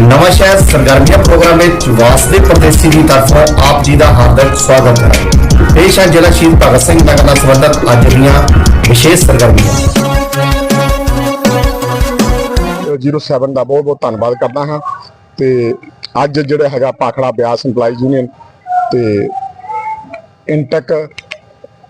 ਨਵਾਂ ਸ਼ਹਿਰ ਸਰਗਰਮੀਆਂ ਪ੍ਰੋਗਰਾਮ ਵਿੱਚ ਵਾਸਦੇ ਪ੍ਰਦੇਸ਼ੀ ਦੀ ਤਰਫੋਂ ਆਪ ਜੀ ਦਾ ਹਾਰਦਿਕ ਸਵਾਗਤ ਹੈ। ਪੇਸ਼ ਹੈ ਜ਼ਿਲ੍ਹਾ ਸ਼ਹੀਦ ਭਗਤ ਸਿੰਘ ਨਗਰ ਨਾਲ ਸੰਬੰਧਿਤ ਅੱਜ ਦੀਆਂ ਵਿਸ਼ੇਸ਼ ਸਰਗਰਮੀਆਂ। 07 ਦਾ ਬਹੁਤ ਬਹੁਤ ਧੰਨਵਾਦ ਕਰਦਾ ਹਾਂ ਤੇ ਅੱਜ ਜਿਹੜਾ ਹੈਗਾ ਪਾਖੜਾ ਬਿਆਸ EMPLOYEES ਯੂਨੀਅਨ ਤੇ ਇੰਟਕ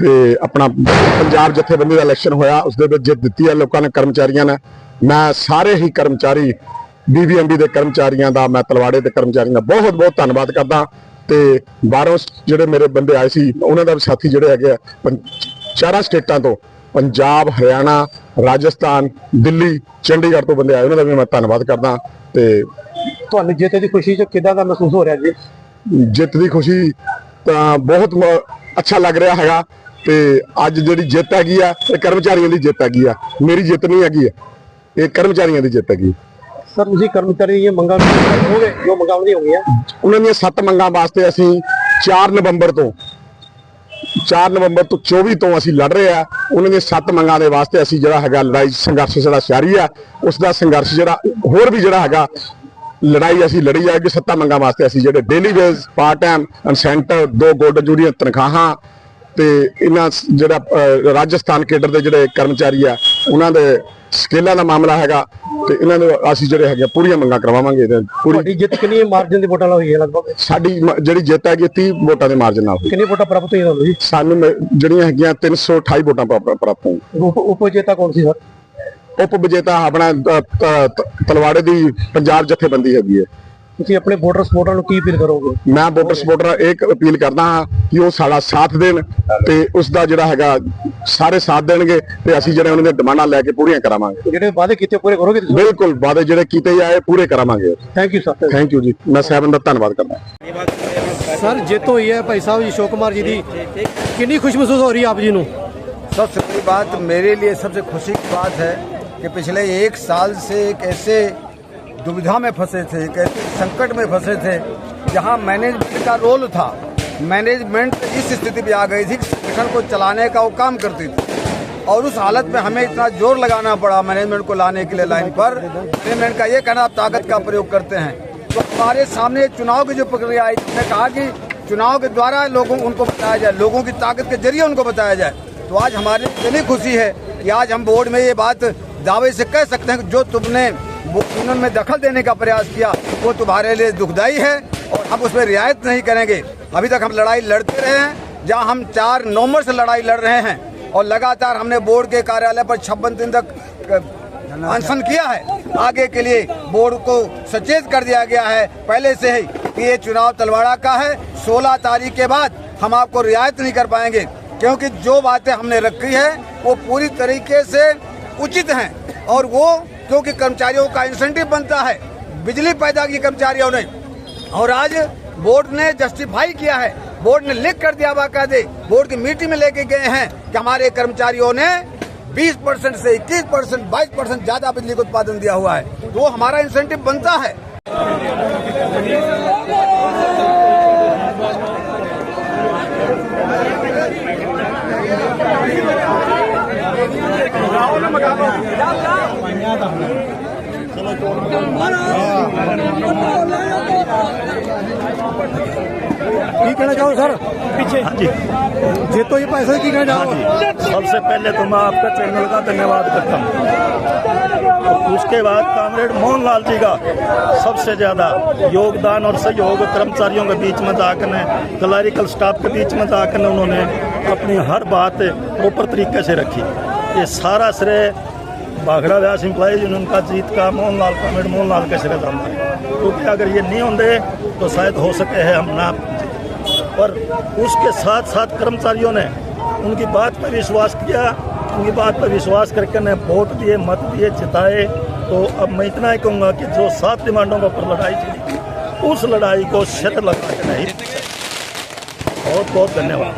ਤੇ ਆਪਣਾ ਪੰਜਾਬ ਜਥੇਬੰਦੀ ਦਾ ਇਲੈਕਸ਼ਨ ਹੋਇਆ ਉਸ ਦੇ ਵਿੱਚ ਜਿੱਤ ਦਿੱਤੀ ਹੈ, ਲੋਕਾਂ ਨੇ, ਕਰਮਚਾਰੀਆਂ ਨੇ। ਮੈਂ ਸਾਰੇ ਹੀ ਕਰਮਚਾਰੀ ਬੀਬੀਐਮਬੀ ਦੇ ਕਰਮਚਾਰੀਆਂ ਦਾ ਮੈਂ ਤਲਵਾੜੇ ਦੇ ਕਰਮਚਾਰੀਆਂ ਦਾ ਬਹੁਤ ਬਹੁਤ ਧੰਨਵਾਦ ਕਰਦਾ। ਤੇ ਬਾਹਰੋਂ ਜਿਹੜੇ ਮੇਰੇ ਬੰਦੇ ਆਏ ਸੀ ਉਹਨਾਂ ਦਾ ਵੀ ਸਾਥੀ ਜਿਹੜੇ ਹੈਗੇ ਆ ਚਾਰਾਂ ਸਟੇਟਾਂ ਤੋਂ ਪੰਜਾਬ ਹਰਿਆਣਾ ਰਾਜਸਥਾਨ ਦਿੱਲੀ ਚੰਡੀਗੜ੍ਹ ਤੋਂ ਬੰਦੇ ਆਏ ਉਹਨਾਂ ਦਾ ਵੀ ਮੈਂ ਧੰਨਵਾਦ ਕਰਦਾ ਤੇ ਤੁਹਾਨੂੰ ਜਿੱਤ ਦੀ ਖੁਸ਼ੀ ਚ ਕਿਦਾਂ ਦਾ ਮਹਿਸੂਸ ਹੋ ਰਿਹਾ ਜੀ? ਜਿੱਤ ਦੀ ਖੁਸ਼ੀ ਤਾਂ ਬਹੁਤ ਅੱਛਾ ਲੱਗ ਰਿਹਾ ਹੈਗਾ ਤੇ ਅੱਜ ਜਿਹੜੀ ਜਿੱਤ ਹੈਗੀ ਆ ਇਹ ਕਰਮਚਾਰੀਆਂ ਦੀ ਜਿੱਤ ਹੈਗੀ ਆ। ਮੇਰੀ ਜਿੱਤ ਨਹੀਂ ਹੈਗੀ ਆ ਇਹ ਕਰਮਚਾਰੀਆਂ ਦੀ ਜਿੱਤ ਹੈਗੀ ਸਰ, ਤੁਸੀਂ ਕਰਮਚਾਰੀ ਦੀਆਂ ਮੰਗਾਂ ਹੋਵੇ ਜੋ ਮੰਗਾਂ ਉਹਦੀਆਂ ਹੋਣਗੀਆਂ। ਉਹਨਾਂ ਦੀਆਂ ਸੱਤ ਮੰਗਾਂ ਵਾਸਤੇ ਅਸੀਂ 4 ਨਵੰਬਰ ਤੋਂ 4 ਨਵੰਬਰ ਤੋਂ 24 ਤੋਂ ਅਸੀਂ ਲੜ ਰਹੇ ਆ। ਉਹਨਾਂ ਦੀਆਂ ਸੱਤ ਮੰਗਾਂ ਦੇ ਵਾਸਤੇ ਅਸੀਂ ਜਿਹੜਾ ਹੈਗਾ ਲੜਾਈ, ਸੰਘਰਸ਼ ਜਿਹੜਾ ਜਾਰੀ ਆ, ਉਸ ਦਾ ਸੰਘਰਸ਼ ਜਿਹੜਾ, ਹੋਰ ਵੀ ਜਿਹੜਾ ਹੈਗਾ ਲੜਾਈ ਅਸੀਂ ਲੜੀ ਜਾਏਗੀ ਸੱਤਾਂ ਮੰਗਾਂ ਵਾਸਤੇ ਅਸੀਂ ਜਿਹੜੇ daily wage part time incentive ਦੋ ਗੋਲਡਨ ਜੂਰੀਅਨ ਤਨਖਾਹਾਂ ਤੇ ਇਹਨਾਂ ਜਿਹੜਾ ਰਾਜਸਥਾਨ ਕੇਡਰ ਦੇ ਜਿਹੜੇ ਕਰਮਚਾਰੀ ਆ, ਉਹਨਾਂ ਦੇ ਸਕੇਲਾਂ ਦਾ ਮਾਮਲਾ ਹੈਗਾ ਤੇ ਇਹਨਾਂ ਨੂੰ ਅਸੀਂ ਜਿਹੜੇ ਹੈਗੇ ਪੂਰੀਆਂ ਮੰਗਾਂ ਕਰਵਾਵਾਂਗੇ ਤੇ ਪੂਰੀ ਤੁਹਾਡੀ ਜਿੱਤ ਕਿੰਨੀ ਮਾਰਜਨ ਦੀ ਵੋਟਾਂ ਨਾਲ ਹੋਈ ਹੈ ਲਗਭਗ? ਸਾਡੀ ਮ- ਜਿਹੜੀ ਜਿੱਤ ਹੈਗੀ 30 ਵੋਟਾਂ ਦੇ ਮਾਰਜਨ ਨਾਲ ਹੋਈ। ਕਿੰਨੀ ਵੋਟਾਂ ਪ੍ਰਾਪਤ ਹੋਈਆਂ ਤੁਹਾਨੂੰ ਜੀ? ਸਾਨੂੰ ਮ- ਜਿਹੜੀਆਂ ਹੈਗੀਆਂ 328 ਵੋਟਾਂ ਪ੍ਰਾਪ- ਪ੍ਰਾਪਤ ਹੋਈਆਂ। ਉਪ ਉਪ ਕੌਣ ਸੀ ਸਰ? ਉਪ ਵਿਜੇਤਾ ਆਪਣਾ ਅ, ਤ- ਤ- ਤਲਵਾੜੇ ਦੀ ਪੰਜਾਬ ਜਥੇਬੰਦੀ ਹੈਗੀ ਹੈ। ਤੁਸੀਂ ਆਪਣੇ ਵੋਟਰ ਸਪੋਰਟਰਾਂ ਨੂੰ ਕੀ ਅਪੀਲ ਕਰੋਗੇ ਮੈਂ ਵੋਟਰ ਸਪੋਰਟਰ ਇੱਕ ਅਪੀਲ ਕਰਦਾ ਹਾਂ ਕਿ ਉਹ ਸਾਡਾ ਸਾਥ ਦੇਣ ਤੇ ਉਸ ਦਾ ਜਿਹੜਾ ਹੈਗਾ ਸਾਰੇ ਸਾਥ ਦੇਣਗੇ ਤੇ ਅਸੀਂ ਜਿਹੜੇ ਉਹਨਾਂ ਦੀਆਂ ਡਿਮਾਂਡਾਂ ਲੈ ਕੇ ਪੂਰੀਆਂ ਕਰਾਵਾਂਗੇ ਜਿਹੜੇ ਵਾਅਦੇ ਕੀਤੇ ਪੂਰੇ ਕਰੋਗੇ ਤੁਸੀਂ ਬਿਲਕੁਲ ਵਾਅਦੇ ਜਿਹੜੇ ਕੀਤੇ ਜਾਏ ਪੂਰੇ ਕਰਾਵਾਂਗੇ thank you sir thank you ਜੀ ਮੈਂ ਸਹਿਬਨ ਦਾ ਧੰਨਵਾਦ ਕਰਦਾ ਸਰ ਜਿੱਤ ਹੋਈ ਹੈ ਭਾਈ ਸਾਹਿਬ ਜੀ ਅਸ਼ੋਕ ਕੁਮਾਰ ਜੀ ਦੀ ਕਿੰਨੀ ਖੁਸ਼ੀ ਮਹਿਸੂਸ ਹੋ ਰਹੀ ਹੈ ਆਪ ਜੀ ਨੂੰ सबसे बड़ी बात मेरे लिए सबसे खुशी की बात है कि पिछले एक साल से एक ऐसे दुविधा में फंसे थे एक ऐसे संकट में फंसे थे। जहाँ मैनेजमेंट का रोल था मैनेजमेंट इस स्थिति में आ गई थी संगठन को चलाने का वो काम करती थी। और उस हालत में हमें इतना ज़ोर लगाना पड़ा मैनेजमेंट को लाने के लिए लाइन पर। मैनेजमेंट का ये कहना, आप ताकत का प्रयोग करते हैं। तो हमारे सामने चुनाव की जो प्रक्रिया आई, हमने कहा कि चुनाव के द्वारा लोगों, उनको बताया जाए, लोगों की ताकत के ज़रिए उनको बताया जाए। तो आज हमारी इतनी खुशी है कि आज हम बोर्ड में ये बात दावे से कह सकते हैं कि जो तुमने वो में दखल देने का प्रयास किया, वो तुम्हारे लिए दुखदाई है और हम उसमें रियायत नहीं करेंगे। अभी तक हम लड़ाई लड़ते रहे हैं, जहाँ हम चार नवंबर से लड़ाई लड़ रहे हैं और लगातार हमने बोर्ड के कार्यालय पर छप्पन दिन तक अनशन किया है। आगे के लिए बोर्ड को सचेत कर दिया गया है। पहले से ही कि ये चुनाव तलवाड़ा का है 16 तारीख के बाद हम आपको रियायत नहीं कर पाएँगे, क्योंकि जो बातें हमने रखी है, वो पूरी तरीके से उचित हैं और वो क्योंकि कर्मचारियों का इंसेंटिव बनता है। बिजली पैदा की कर्मचारियों ने। और आज बोर्ड ने जस्टिफाई किया है। बोर्ड ने लिख कर दिया बाकायदे। बोर्ड की मीटिंग में लेके गए हैं कि हमारे कर्मचारियों ने 20 परसेंट से 21 परसेंट, बाईस परसेंट ज़्यादा बिजली का उत्पादन दिया हुआ है। तो वो हमारा इंसेंटिव बनता है। कहना चाहो सर? पीछे। हाँ जे। तो ये पैसे की कहना चाहो। हाँ सबसे पहले तो मैं आपका चैनल का धन्यवाद करता हूँ। उसके बाद कामरेड मोहन लाल जी का सबसे ज़्यादा योगदान और सहयोग कर्मचारियों के बीच में जाकर क्लरिकल स्टाफ के बीच में जाकर उन्होंने अपनी हर बात प्रॉपर तरीके से रखी। ये सारा श्रेय बाघड़ा व्यास इम्प्लाइज यूनियन का जीत का मोहनलाल मोहन लाल के श्रेय जाता है क्योंकि अगर ये नहीं होंगे तो शायद हो सके है हम ना पर उसके साथ साथ कर्मचारियों ने उनकी बात पर विश्वास किया, उनकी बात पर विश्वास करके ने वोट दिए, मत दिए, जिताए। तो अब मैं इतना ही कहूँगा कि जो सात डिमांडों के ऊपर लड़ाई थी उस लड़ाई को शत लगा के नहीं बहुत बहुत धन्यवाद।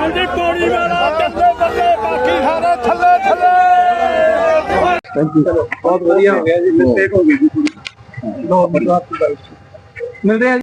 ਹਾਂਜੀ ਕੋੜੀ ਵਾਲਾ ਕੱਲੇ ਬੱਲੇ ਬਾਕੀ ਸਾਰੇ ਥੱਲੇ ਥੱਲੇ ਥੈਂਕ ਯੂ ਬਹੁਤ ਵਧੀਆ ਹੋ ਗਿਆ ਜੀ ਮਿਸਟੇਕ ਹੋ ਗਈ ਜੀ ਲੋ ਬਰਦਾਸ਼ਤ ਕਰੋ ਮਿਲਦੇ ਆ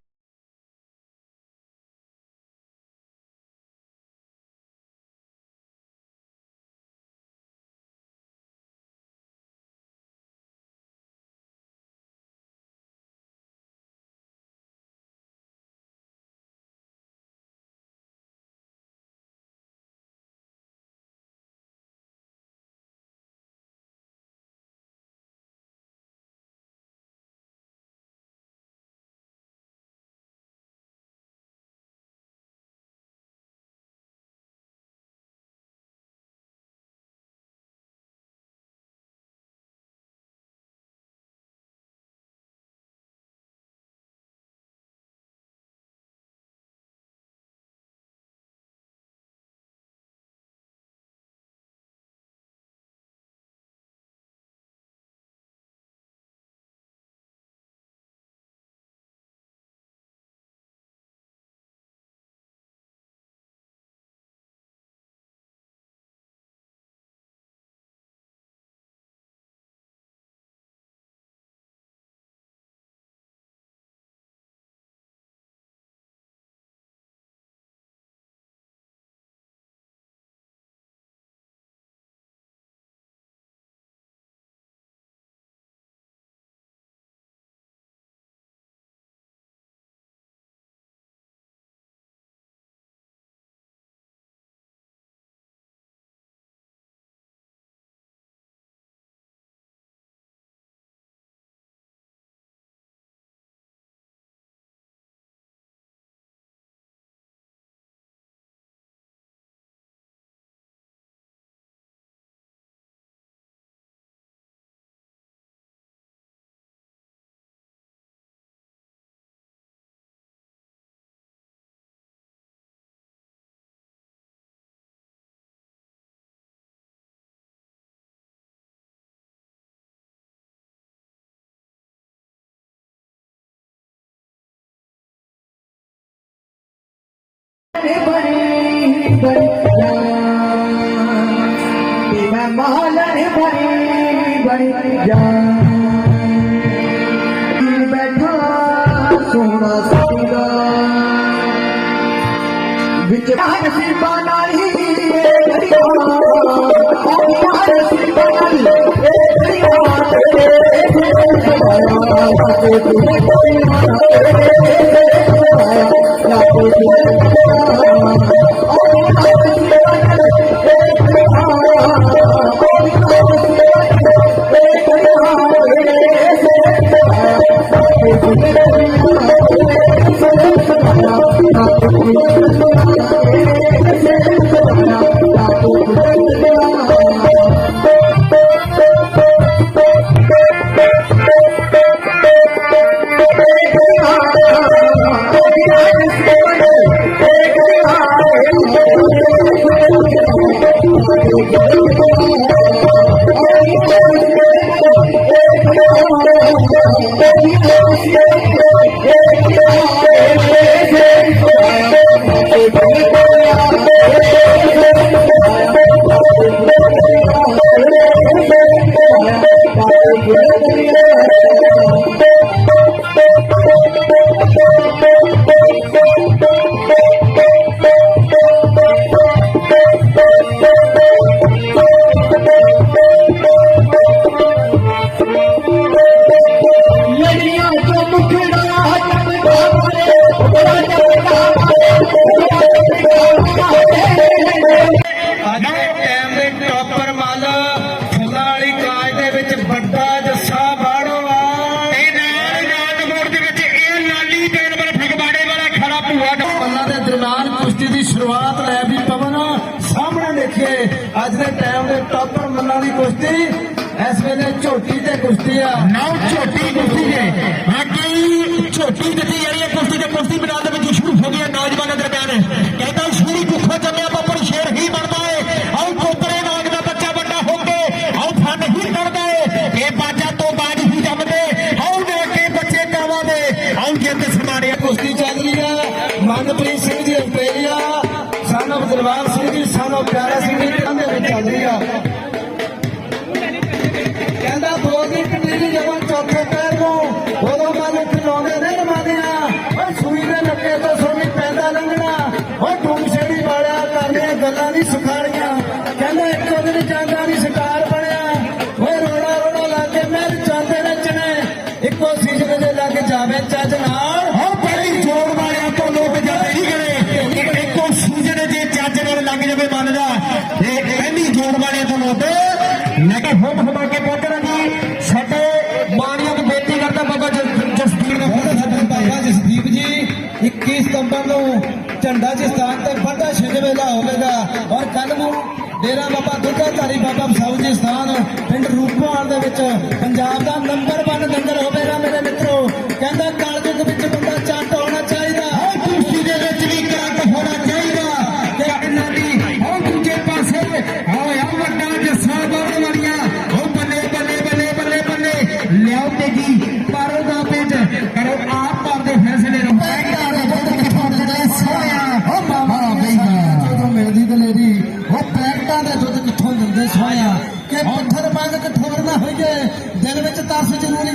ਸੋਹਣਾ ਸਤਿਗਾ ਵਿੱਚ ਹਰ ਸਿਬਾ ਨਾਲ ਹੀ ਇਹ ਘੜੀਆਂ ਹਰ ਸਿਬਾ ਨਾਲ ਇਹ ਘੜੀਆਂ ਤੇਰੇ ਸਮਾਇਆ ਤੇ ਤੂੰ ਕੋਈ ਨਾ Oh, Oh, Thank you. ਝੋਟੀ ਤੇ ਕੁਸ਼ਤੀ ਆ। ਨਾ ਝੋਟੀ ਕੁਸ਼ਤੀ ਹੈ ਬਾਕੀ ਝੋਟੀ ਜਿੱਤੀ ਜਿਹੜੀ ਹੈ ਕੁਸ਼ਤੀ ਤੇ ਕੁਸ਼ਤੀ ਮੈਦਾਨ ਦੇ ਵਿੱਚ ਸ਼ੁਰੂ ਹੋ ਗਈ ਨੌਜਵਾਨਾਂ ਦਰਮਿਆਨ। ਕਹਿੰਦਾ ਸ਼ੂਰੀ ਭੁੱਖੋ ਜੰਮਿਆ ਬੱਬਰ ਸ਼ੇਰ ਹੀ ਬਣਦਾ ਏ। ਆਉ ਕੋਤਰੇ ਨਾਗ ਦਾ ਬੱਚਾ ਵੱਡਾ ਹੋ ਕੇ ਆਉ ਫਨ ਹੀ ਕਰਦਾ ਏ। ਇਹ ਬਾਜਾ ਤੋਂ ਬਾਜ ਹੀ ਜੰਮਦੇ। ਆਉ ਦੇਖ ਕੇ ਬੱਚੇ ਕਾਵਾਂ ਦੇ। ਆਉ ਜਿੱਤ ਸਮਾੜਿਆ ਕੁਸ਼ਤੀ ਚੱਲ ਰਹੀ ਆ। ਮਨਪ੍ਰੀਤ ਸਿੰਘ ਜੀ ਆਸਟ੍ਰੇਲੀਆ ਸਾਨੂੰ ਦਰਬਾਰ ਸਿੰਘ ਜੀ ਸਾਨੂੰ ਪਿਆਰਾ ਸਿੰਘ ਜੀ ਦੇ ਵਿੱਚ ਚੱਲ ਰਹੀ ਆ। some ਰੇਲਵੇ ਦਾ ਹੋਵੇਗਾ ਔਰ ਕੱਲ ਨੂੰ ਡੇਰਾ ਬਾਬਾ ਦੁਰਗਾਧਾਰੀ ਬਾਬਾ ਸਾਊ ਜੀ ਸਥਾਨ, ਪਿੰਡ ਰੂਪਵਾਲ ਦੇ ਵਿੱਚ ਪੰਜਾਬ ਦਾ ਨੰਬਰ 1 ਲੰਗਰ ਹੋਵੇਗਾ ਮੇਰੇ ਮਿੱਤਰੋ। ਕਹਿੰਦਾ ਕਾਲਜੁਗ ਵਿੱਚ ਬੰਦਾ ਚੱਟ ਹੋਣਾ ਚਾਹੀਦਾ। ਹਰ ਕੁਰਸੀ ਦੇ ਵਿੱਚ ਵੀ ਕੱਟ ਹੋਣਾ ਚਾਹੀਦਾ। ਤੇ ਇਹਨਾਂ ਦੀ ਹਰ ਦੂਜੇ ਪਾਸੇ ਹੋਇਆ ਵੱਡਾ ਜੱਸਾ ਬੋਲ ਵਾਲੀਆਂ। ਉਹ ਬੱਲੇ ਬੱਲੇ ਬੱਲੇ ਬੱਲੇ ਬੱਲੇ ਲਿਆਓ ਤੇ ਜੀ। Ambassador